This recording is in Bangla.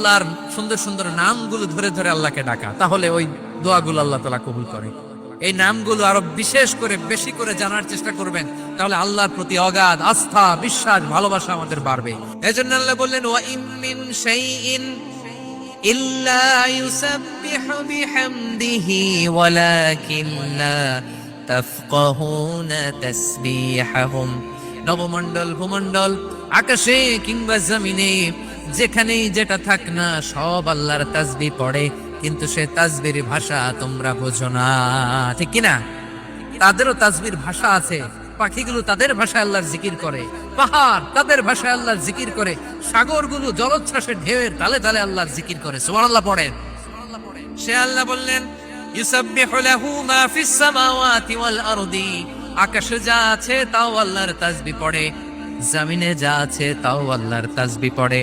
আল্লাহর সুন্দর সুন্দর নামগুলো ধরে ধরে আল্লাহকে ডাকা, তাহলে ওই দোয়াগুলো আল্লাহ তালা কবুল করে। এই নামগুলো আরও বিশেষ করে, বেশি করে জানার চেষ্টা করবেন, তাহলে আল্লাহর প্রতি অগাধ আস্থা, বিশ্বাস, ভালোবাসা আমাদের বাড়বে। এজন্য আল্লাহ বললেন ওয়া ইম মিন শাইইন ইল্লা ইউসাব্বিহু বিহামদিহি ওয়ালাকিন লা তাফকাহুনা তাসবিহাহুম। নবমণ্ডল আকাশে কিংবা জমিনে যেখানেই যেটা থাক না, সব আল্লাহর তাজবি পড়ে, কিন্তু সে তাসবির ভাষা তোমরা বোঝো না। ঠিক কিনা? তাদেরও তাজবির ভাষা আছে, পাখিগুলো তাদের ভাষায় আল্লাহর জিকির করে, পাহাড় তাদের ভাষায় আল্লাহর জিকির করে, সাগরগুলো জলোচ্ছ্বাসের ঢেউয়ের তালে তালে আল্লাহর জিকির করে। সুবহানাল্লাহ পড়েন। সে আল্লাহ বললেন, ইউসাব্বিহু লাহু মা ফিস সামাওয়াতি ওয়াল আরদি। আকাশে যা আছে তাও আল্লাহর তাসবিহ পড়ে জমিনে যা আছে তাও আল্লাহর তাসবি পড়ে।